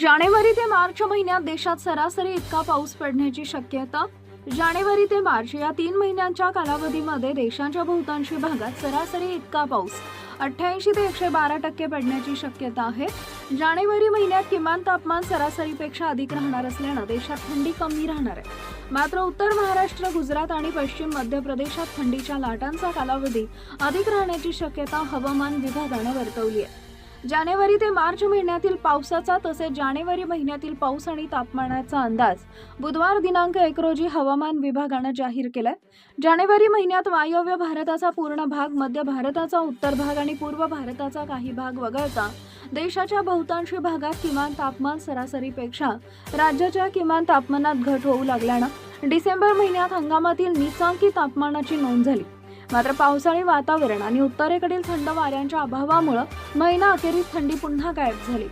जानेवारी ते मार्च महिन्यात देशात सरासरी इतका पाऊस पडण्याची शक्यता? जानेवारी ते मार्च या तीन महिन्यांच्या कालावधीमध्ये देशाच्या बहुतांशी भागात सरासरी इतका पाऊस अठ्ठ्याऐंशी ते एकशे बारा टक्के पडण्याची शक्यता आहे. जानेवारी महिन्यात किमान तापमान सरासरीपेक्षा अधिक राहणार असल्यानं देशात थंडी कमी राहणार आहे. मात्र उत्तर महाराष्ट्र गुजरात आणि पश्चिम मध्य प्रदेशात थंडीच्या लाटांचा कालावधी अधिक राहण्याची शक्यता हवामान विभागानं वर्तवली आहे. जानेवारी ते मार्च महिन्यातील पावसाचा तसेच जानेवारी महिन्यातील पाऊस आणि तापमानाचा अंदाज. बुधवार दिनांक एक रोजी हवामान विभागानं जाहीर केलाय. जानेवारी महिन्यात वायव्य भारताचा पूर्ण भाग मध्य भारताचा उत्तर भाग आणि पूर्व भारताचा काही भाग वगळता देशाच्या बहुतांशी भागात किमान तापमान सरासरीपेक्षा राज्याच्या किमान तापमानात घट होऊ लागल्यानं डिसेंबर महिन्यात हंगामातील निचांकी तापमानाची नोंद झाली. मात्र पावसाळी वातावरण आणि उत्तरेकडील थंड वाऱ्यांच्या अभावामुळं महिना अखेरीस थंडी पुन्हा गायब झाली.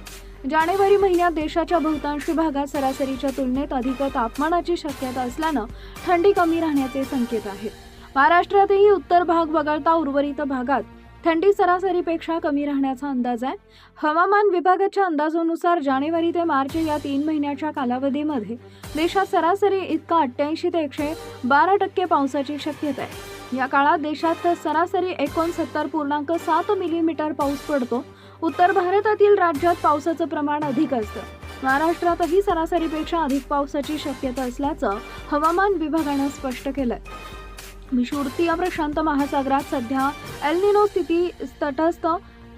जानेवारी महिन्यात देशाच्या बहुतांशी भागात सरासरीच्या तुलनेत अधिक तापमानाची शक्यता असल्यानं थंडी कमी राहण्याचे संकेत आहेत. महाराष्ट्रातही उत्तर भाग वगळता उर्वरित भागात थंडी सरासरीपेक्षा कमी राहण्याचा अंदाज आहे. हवामान विभागाच्या अंदाजानुसार जानेवारी ते मार्च या तीन महिन्याच्या कालावधीमध्ये देशात सरासरी इतका अठ्ठ्याऐंशी ते एकशे बारा टक्के पावसाची शक्यता आहे. या काळात देशात सरासरी एकोणसत्तर पूर्णांक सात मिलीमीटर पाऊस पडतो. उत्तर भारतातील राज्यात पावसाचं प्रमाण अधिक असतं. महाराष्ट्रातही सरासरीपेक्षा अधिक पावसाची शक्यता असल्याचं हवामान विभागानं स्पष्ट केलंय. विषुवृत्तीय प्रशांत महासागरात सध्या एल्निनो स्थिती तटस्थ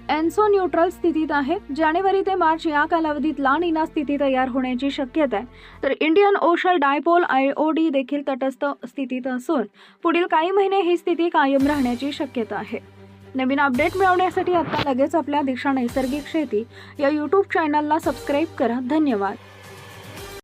एन्सो न्यूट्रल स्थितीत आहे. जानेवारी ते मार्च या कालावधीत लानिना स्थिती तयार होण्याची शक्यता आहे. तर Indian ocean dipole I O D देखील तटस्थ स्थितीत असून पुढील काही महिने ही स्थिती कायम राहण्याची शक्यता आहे. नवीन अपडेट मिळवण्यासाठी आता लगेच आपल्या दिशा नैसर्गिक शेती या यूट्यूब चॅनलला सबस्क्राईब करा. धन्यवाद.